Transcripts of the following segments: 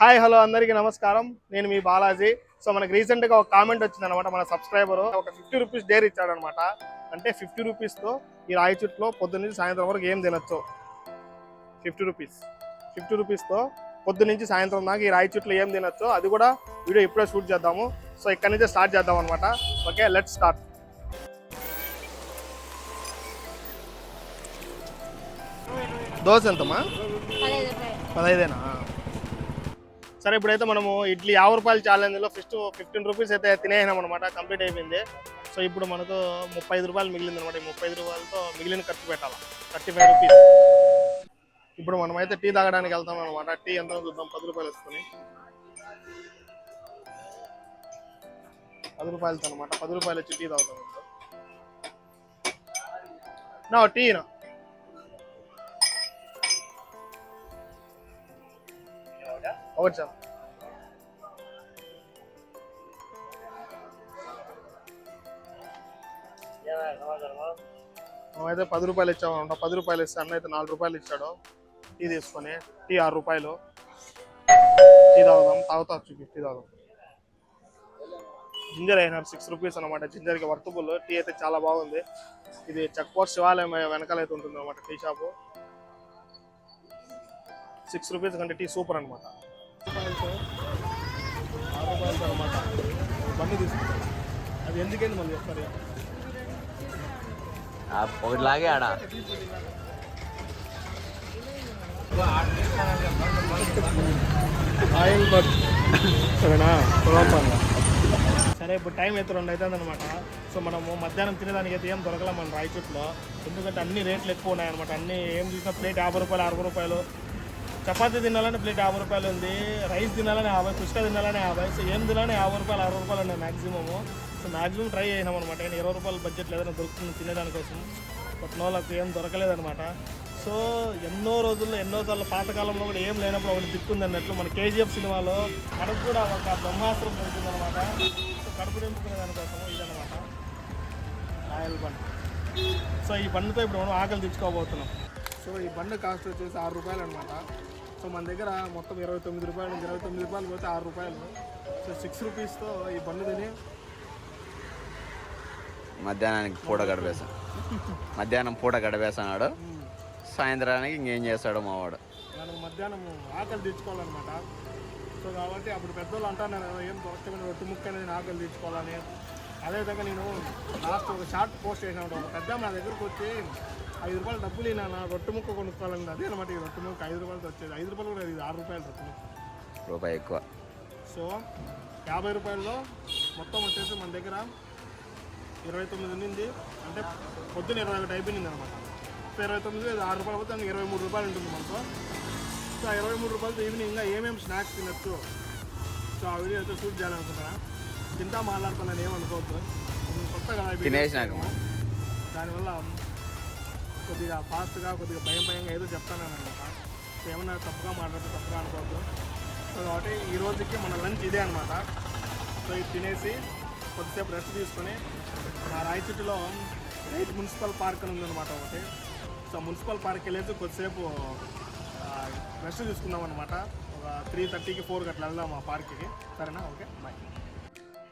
Hi hello అందరికీ నమస్కారం. నేను మీ బాలాజీ. సో మనకి రీసెంట్గా ఒక కామెంట్ వచ్చింది అనమాట మన సబ్స్క్రైబర్ ఒక ఫిఫ్టీ రూపీస్ డేర్ ఇచ్చాడు అనమాట అంటే ఫిఫ్టీ రూపీస్తో ఈ రాయి చుట్లో పొద్దున్న నుంచి సాయంత్రం వరకు ఏం తినొచ్చు? ఫిఫ్టీ రూపీస్ ఫిఫ్టీ రూపీస్తో పొద్దు నుంచి సాయంత్రం దాకా ఈ రాయి చుట్లో ఏం తినొచ్చు అది కూడా వీడియో ఇప్పుడే షూట్ చేద్దాము. సో ఇక్కడ నుంచే స్టార్ట్ చేద్దాం అనమాట ఓకే లెట్ స్టార్ట్ దోశ ఎంతమ్మా? పదహైదేనా? సరే ఇప్పుడైతే మనము ఇడ్లీ యాభై రూపాయల ఛాలెంజ్లో ఫస్ట్ ఫిఫ్టీన్ రూపీస్ అయితే తినేసినాం అనమాట కంప్లీట్ అయిపోయింది. సో ఇప్పుడు మనకు ముప్పై ఐదు రూపాయలు మిగిలింది అనమాట ఈ ముప్పై ఐదు రూపాయలతో మిగిలిన ఖర్చు పెట్టాలి? థర్టీ ఫైవ్ రూపీస్ ఇప్పుడు మనం అయితే టీ తాగడానికి వెళ్తాం అనమాట టీ ఎంత చూద్దాం. పది రూపాయలు వేసుకొని పది రూపాయలతో అనమాట పది రూపాయలు వచ్చి టీ తాగుతాం నా టీనా ఒకటి సార్ పది రూపాయలు ఇచ్చామన్నమాట పది రూపాయలు ఇస్తే అన్న అయితే నాలుగు రూపాయలు ఇచ్చాడు. టీ తీసుకొని టీ ఆరు రూపాయలు. టీ తాగుదాం. తాగుతా చూపి టీ తాగుదాం. జింజర్ అయినారు సిక్స్ రూపీస్ అనమాట జింజర్కి వర్తబుల్ టీ అయితే చాలా బాగుంది. ఇది చక్కోర్ శివాలయం వెనకాల అయితే ఉంటుంది అనమాట టీ షాపు. సిక్స్ రూపీస్ కంటే టీ సూపర్ అనమాట ఆరు రూపాయలతో బండి తీసుకుంటాం అది ఎందుకైంది మళ్ళీ చెప్తారు ఒకటి లాగే ఆడ. ఆయిల్ బట్ సరేనా పొలం సరే ఇప్పుడు టైం అయితే రెండు అవుతుంది అనమాట సో మనము మధ్యాహ్నం తినేదానికి అయితే ఏం దొరకలే మన రాయచూట్లో. ఎందుకంటే అన్ని రేట్లు ఎక్కువ ఉన్నాయన్నమాట. అన్ని ఏం చూసినా ప్లేట్ యాభై రూపాయలు అరవై రూపాయలు. చపాతి తినాలని ప్లేట్ యాభై రూపాయలు ఉంది రైస్ తినాలని యాభై పుష్క తినాలని యాభై సో ఏం తినాలని యాభై రూపాయలు అరవై రూపాయలు ఉన్నాయి మ్యాక్సిమము సో మ్యాక్సిమం ట్రై చేసినాం అనమాట కానీ ఇరవై రూపాయల బడ్జెట్ ఏదైనా దొరుకుతుంది తినేదానికోసం. బట్ వాళ్ళకి ఏం దొరకలేదనమాట సో ఎన్నో రోజుల్లో ఎన్నో సార్లు పాతకాలంలో కూడా ఏం లేనప్పుడు ఒకటి దిక్కుంది అన్నట్లు మన కేజీఎఫ్ సినిమాలో కడుపు కూడా ఒక బ్రహ్మాస్త్రం దొరుకుతుందన్నమాట సో కడుపు నింపుకునే దానికోసం ఇదనమాట ఆయిల్ బండ్. సో ఈ పండుతో ఇప్పుడు మనం ఆకలి తెచ్చుకోబోతున్నాం సో ఈ బండి కాస్ట్ వచ్చేసి ఆరు రూపాయలు అనమాట సో మన దగ్గర మొత్తం ఇరవై తొమ్మిది రూపాయలు నుంచి ఇరవై తొమ్మిది రూపాయలు పోతే ఆరు రూపాయలు. సో సిక్స్ రూపీస్తో ఈ బండి తిని మధ్యాహ్నానికి పూట గడిపేశాను మధ్యాహ్నం పూట గడిపేసాడు సాయంత్రానికి ఇంకేం చేస్తాడు మావాడు. మనం మధ్యాహ్నం ఆకలి తెచ్చుకోవాలన్నమాట సో కాబట్టి అప్పుడు పెద్దోళ్ళు అంటాను కదా ఏం దొరకమైన రొట్టె ముక్క అనేది ఆకలి తెచ్చుకోవాలని అదేవిధంగా నేను లాస్ట్ ఒక షార్ట్ పోస్ట్ చేసినప్పుడు ఒక పెద్ద నా దగ్గరకు వచ్చి ఐదు రూపాయలు డబ్బులు నా రొట్టె ముక్క కొనుక్కోవాలని అదే అనమాట ఈ రొట్టె ముక్క. ఐదు రూపాయలతో వచ్చేది. ఐదు రూపాయలు కూడా ఇది ఆరు రూపాయలు రొట్టె ముక్క. రూపాయి ఎక్కువ. సో యాభై రూపాయల్లో మొత్తం వచ్చేసి మన దగ్గర ఇరవై తొమ్మిది ఉన్నింది అంటే పొద్దున్న ఇరవై ఒకటి అయిపోయింది అనమాట సో ఇరవై తొమ్మిది ఆరు రూపాయలు పోతే ఇరవై మూడు రూపాయలు ఉంటుంది మనకు. సో ఆ ఇరవై మూడు రూపాయలతో ఈవినింగ్ ఇంకా ఏమేమి స్నాక్స్ తినచ్చు? సో ఆ వీడియో అయితే షూట్ చేయాలనుకుంటున్నా. తింటా మాట్లాడుతున్నాను ఏమనుకోవద్దు. ఇది కొత్త కదా ఈ video. తినేసినాక. దానివల్ల కొద్దిగా ఫాస్ట్గా కొద్దిగా భయం భయంగా ఏదో చెప్తాను అనమాట ఏమన్నా తప్పుగా మాట్లాడితే తప్పుగా అనుకోవద్దు. సో కాబట్టి ఈ రోజుకి మన లంచ్ ఇదే అనమాట సో ఇది తినేసి కొద్దిసేపు రెస్ట్ తీసుకొని మా రాయచుట్టులో రైట్ మున్సిపల్ పార్క్ అని ఉందన్నమాట ఒకటి. సో మున్సిపల్ పార్క్ వెళ్ళేసి కొద్దిసేపు రెస్ట్ తీసుకుందాం అనమాట ఒక త్రీ థర్టీకి ఫోర్కి అట్లా వెళ్దాం ఆ పార్క్కి. సరేనా? Okay bye.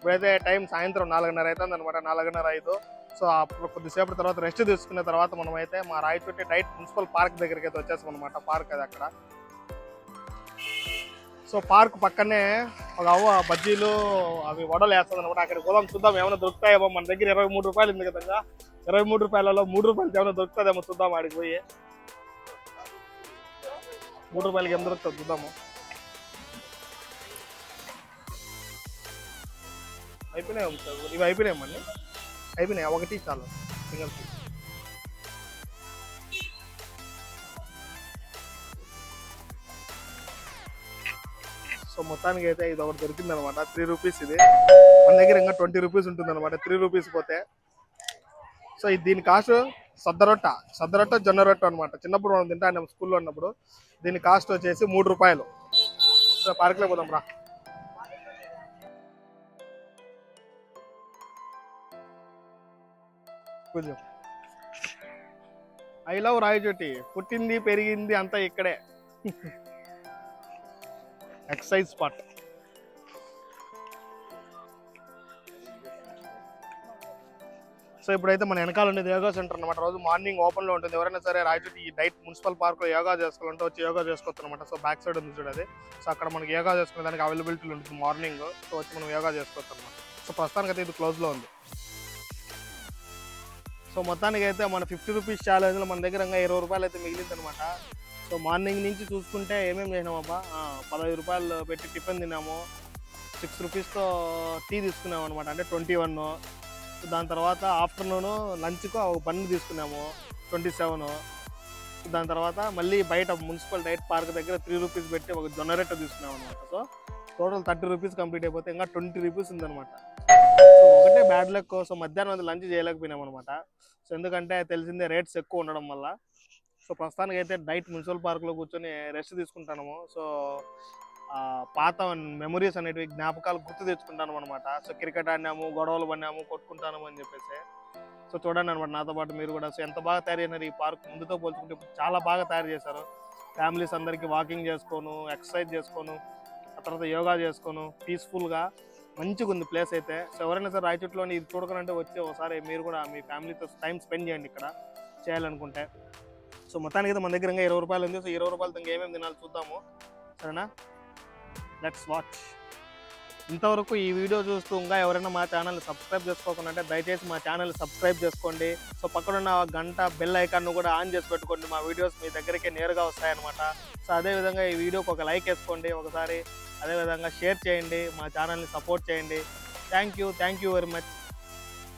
ఇప్పుడైతే టైం సాయంత్రం నాలుగున్నర అవుతుంది అనమాట నాలుగున్నర ఐదు. సో అప్పుడు కొద్దిసేపటి తర్వాత రెస్ట్ తీసుకున్న తర్వాత మనం అయితే మా రాయచోటి డైట్ మున్సిపల్ పార్క్ దగ్గరికి అయితే వచ్చేసాం అనమాట పార్క్ అది అక్కడ. సో పార్క్ పక్కనే ఒక అవ్వ బజ్జీలు అవి వడలు వేస్తుంది అనమాట అక్కడ పోదాం చూద్దాం ఏమైనా దొరుకుతాయేమో. మన దగ్గర ఇరవై మూడు రూపాయలు ఉంది కదా ఇరవై మూడు రూపాయలలో మూడు రూపాయలకి ఏమైనా దొరుకుతుందేమో చూద్దాం ఆడికి పోయి. మూడు రూపాయలకి ఏం దొరుకుతుంది చూద్దాము. అయిపోయినాయి సార్. ఇవి అయిపోయినాయి మళ్ళీ అయిపోయినాయి. ఒకటి చాలు. Single piece. సో మొత్తానికి అయితే ఇది ఒకటి దొరికింది అనమాట త్రీ రూపీస్ ఇది. మన దగ్గర ఇంకా ట్వంటీ రూపీస్ ఉంటుంది అనమాట త్రీ రూపీస్ పోతే. సో ఇది దీని కాస్ట్ సద్దరొట్ట సద్దరొట్ట జొన్న రొట్ట అనమాట చిన్నప్పుడు మనం తింటాం. స్కూల్లో ఉన్నప్పుడు దీని కాస్ట్ వచ్చేసి మూడు రూపాయలు. సో పార్క్లో పోదాం రా. కొంచెం. I love Rayachoti. పుట్టింది పెరిగింది అంతా ఇక్కడే. ఎక్సైజ్ స్పాట్ సో ఇప్పుడైతే మన వెనకాల ఉండేది యోగా సెంటర్ అనమాట రోజు మార్నింగ్ ఓపెన్లో ఉంటుంది. ఎవరైనా సరే రాయచోటి ఈ డైట్ మున్సిపల్ పార్క్లో యోగా చేసుకోవాలంటే వచ్చి యోగా చేసుకోవచ్చు అనమాట సో బ్యాక్ సైడ్ ఉంది చూడది సో అక్కడ మనకి యోగా చేసుకునే దానికి అవైలబిలిటీ ఉంటుంది మార్నింగ్. సో వచ్చి మనం యోగా చేసుకోవచ్చు అనమాట సో ప్రస్తుతానికి అయితే ఇది క్లోజ్లో ఉంది. సో మొత్తానికి అయితే మన ఫిఫ్టీ రూపీస్ ఛాలెంజ్లో మన దగ్గర ఇంకా ఇరవై రూపాయలు అయితే మిగిలింది అనమాట సో మార్నింగ్ నుంచి చూసుకుంటే ఏమేమి చేసినామబ్బా పదహైదు రూపాయలు పెట్టి టిఫిన్ తిన్నాము. సిక్స్ రూపీస్తో టీ తీసుకున్నాము అనమాట అంటే ట్వంటీ వన్. దాని తర్వాత ఆఫ్టర్నూన్ లంచ్కు ఒక బన్ తీసుకున్నాము. Twenty seven. దాని తర్వాత మళ్ళీ బయట మున్సిపల్ డైట్ పార్క్ దగ్గర త్రీ రూపీస్ పెట్టి ఒక జొన్నరెట్ట తీసుకున్నాం అనమాట so total thirty rupees complete అయిపోతే ఇంకా ట్వంటీ రూపీస్ ఉందనమాట ఒకటే బ్యాడ్ లక్ కోసం మధ్యాహ్నం అది లంచ్ చేయలేకపోయినాం అనమాట సో ఎందుకంటే తెలిసిందే రేట్స్ ఎక్కువ ఉండడం వల్ల. సో ప్రస్తుతానికి అయితే డైట్ మున్సిపల్ పార్క్లో కూర్చొని రెస్ట్ తీసుకుంటాము సో ఆ, పాత మెమరీస్ అనేటివి జ్ఞాపకాలు గుర్తు తెచ్చుకుంటాను అనమాట సో క్రికెట్ ఆడినాము గొడవలు పడినాము కొట్టుకుంటాము అని చెప్పేసి. సో చూడండి అనమాట నాతో పాటు మీరు కూడా. సో ఎంత బాగా తయారు అయినారు ఈ పార్క్ ముందుతో పోల్చుకుంటే చాలా బాగా తయారు చేశారు. ఫ్యామిలీస్ అందరికీ వాకింగ్ చేసుకోను ఎక్సర్సైజ్ చేసుకోను ఆ తర్వాత యోగా చేసుకోను పీస్ఫుల్గా మంచిగా ఉంది ప్లేస్ అయితే. సో ఎవరైనా సరే రాయచోట్లోని ఇది చూడకనంటే వచ్చి ఒకసారి మీరు కూడా మీ ఫ్యామిలీతో టైం స్పెండ్ చేయండి ఇక్కడ చేయాలనుకుంటే. సో మొత్తానికి అయితే మన దగ్గర ఇంకా ఇరవై రూపాయలు ఉంది. సో ఇరవై రూపాయలతో ఇంకా ఏమేమి తినాలి చూద్దాము. సరేనా? లెట్స్ వాచ్ ఇంతవరకు ఈ వీడియో చూస్తూ ఇంకా ఎవరైనా మా ఛానల్ సబ్స్క్రైబ్ చేసుకోకుండా దయచేసి మా ఛానల్ సబ్స్క్రైబ్ చేసుకోండి. సో పక్కనున్న గంట బెల్ ఐకాన్ను కూడా ఆన్ చేసి పెట్టుకోండి. మా వీడియోస్ మీ దగ్గరికి నేరుగా వస్తాయన్నమాట. సో అదేవిధంగా ఈ వీడియోకి ఒక లైక్ వేసుకోండి ఒకసారి. అదేవిధంగా షేర్ చేయండి. మా ఛానల్ని సపోర్ట్ చేయండి. Thank you thank you very much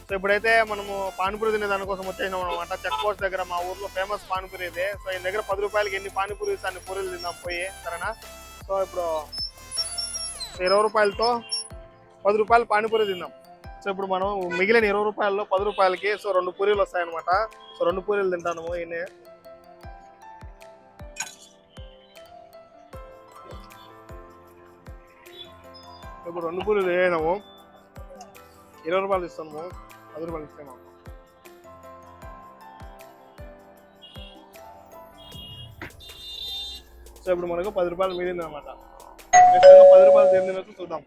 so ఇప్పుడైతే మనము పానీపూరి తినే దానికోసం వచ్చేసినాం అనమాట చెక్ పోస్ట్ దగ్గర మా ఊర్లో ఫేమస్ పానీపూరి ఇదే. సో ఈ దగ్గర పది రూపాయలకి ఎన్ని పానీపూరి అన్ని పూరీలు తిందాం పోయి. సరేనా? సో ఇప్పుడు ఇరవై రూపాయలతో పది రూపాయలు పానీపూరి తిన్నాం. సో ఇప్పుడు మనం మిగిలిన ఇరవై రూపాయల్లో పది రూపాయలకి సో రెండు పూరీలు వస్తాయన్నమాట. సో రెండు పూరీలు తింటాను ఈయన. ఇప్పుడు రెండు పూరీలు వేయినాము ఇరవై రూపాయలు ఇస్తాము. పది రూపాయలు ఇస్తాము. సో ఇప్పుడు మనకు పది రూపాయలు మిగిలింది అనమాట పది రూపాయలు తిరిగినట్టు చూద్దాం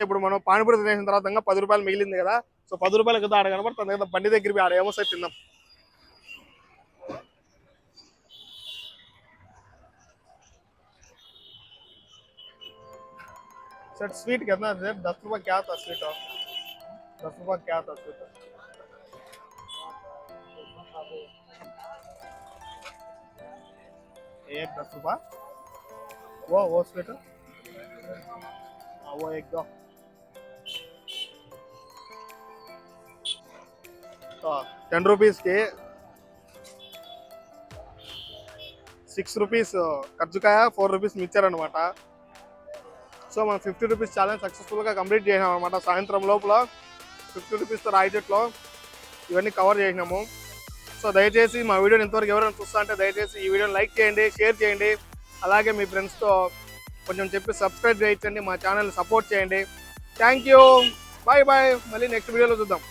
ఇప్పుడు మనం పానీపూరి తినేసిన తర్వాత ఇంకా పది రూపాయలు మిగిలింది కదా సో పది రూపాయలు కదా ఆడ కనబడుతుంది కదా బండి దగ్గర పోయి ఆడ ఏమో సైడ్ తిందాం सर स्वीट कितना सर दस रुपये क्या था स्वीट दस रुपये क्या था स्वीट एक दस रुपया वो वो स्वीट हाँ वो एक दो టెన్ రూపీస్కి six rupees కర్జుకాయ four rupees mixture అనమాట సో మనం ఫిఫ్టీ రూపీస్ ఛాలెంజ్ సక్సెస్ఫుల్గా కంప్లీట్ చేసినాం అనమాట సాయంత్రం లోపల ఫిఫ్టీ రూపీస్తో రాయచెట్లో ఇవన్నీ కవర్ చేసినాము సో దయచేసి మా వీడియోని ఇంతవరకు ఎవరైనా చూస్తా అంటే దయచేసి ఈ వీడియోని లైక్ చేయండి షేర్ చేయండి అలాగే మీ ఫ్రెండ్స్తో కొంచెం చెప్పి సబ్స్క్రైబ్ చేయించండి మా ఛానల్ సపోర్ట్ చేయండి. Thank you. Bye bye. మళ్ళీ నెక్స్ట్ వీడియోలో చూద్దాం.